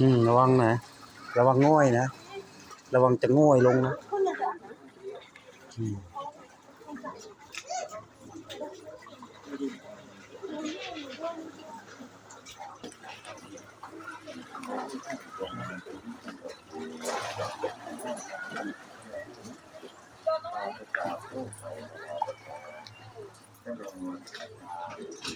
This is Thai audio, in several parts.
อืมระวังนะ ระวังง่อยนะ ระวังจะง่อยลงนะอืม Thank you.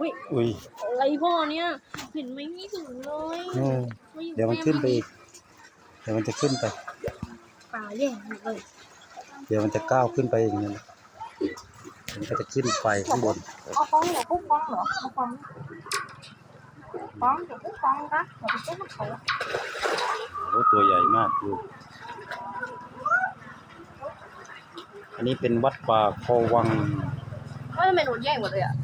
อุ้ยอะไรพ่อเนี่ยเห็นไหมไม่ถึงเลยเออไม่อยู่เดี๋ยวมันขึ้นไปอีก เดี๋ยวมันจะขึ้นไป ป่าแย่งหมดเลยเดี๋ยวมันจะก้าวขึ้นไปอย่างนั้นมันก็จะขึ้นไปข้างบน เอา con là cút con nữa เอา โอ้ตัวใหญ่มากดูอันนี้เป็นวัดป่าโพวังว่าทำไมหนูแย่งหมดเลยอะ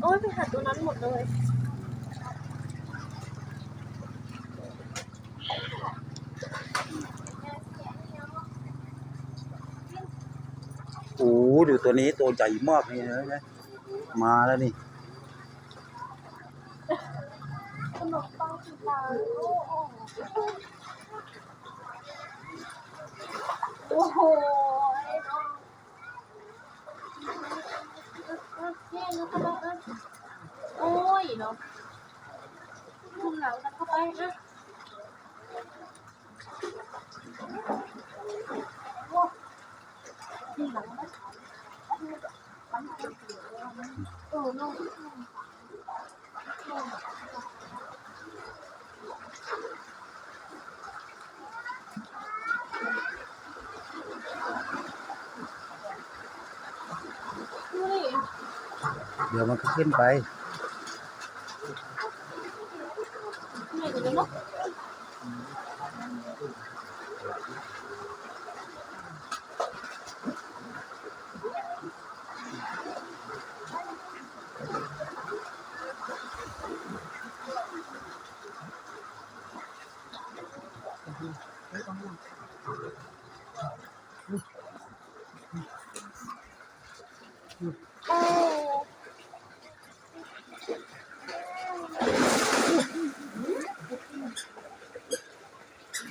โอ้ยไปหาตัวนั้นหมดเลยโอ้โหดูตัวนี้ตัวใหญ่มากนี่นะมาแล้วนี่ ขนมปังสีฟ้าโอ้โหแย่งแล้วก็แล้วโอ้ยเนาะคุมหลังกันเข้าไปนะคุมหลังนะเออเน้อง เดี๋ยวมันก็ขึ้นไปเ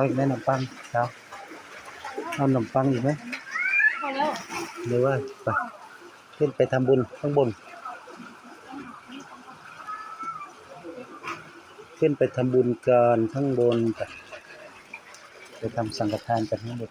เอาอีกไหมขนมปังเอาเอาขนมปังอีกไหมพอแล้วหรือว่าไปขึ้นไปทำบุญข้างบน ขึ้นไปทำบุญกันข้างบนไปไปทำสังฆทานกันข้างบน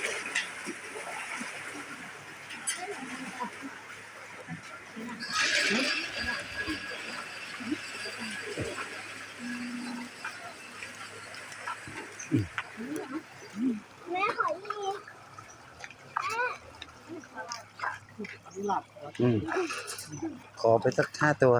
แม่ขออีก อืมขอไปสักห้าตัว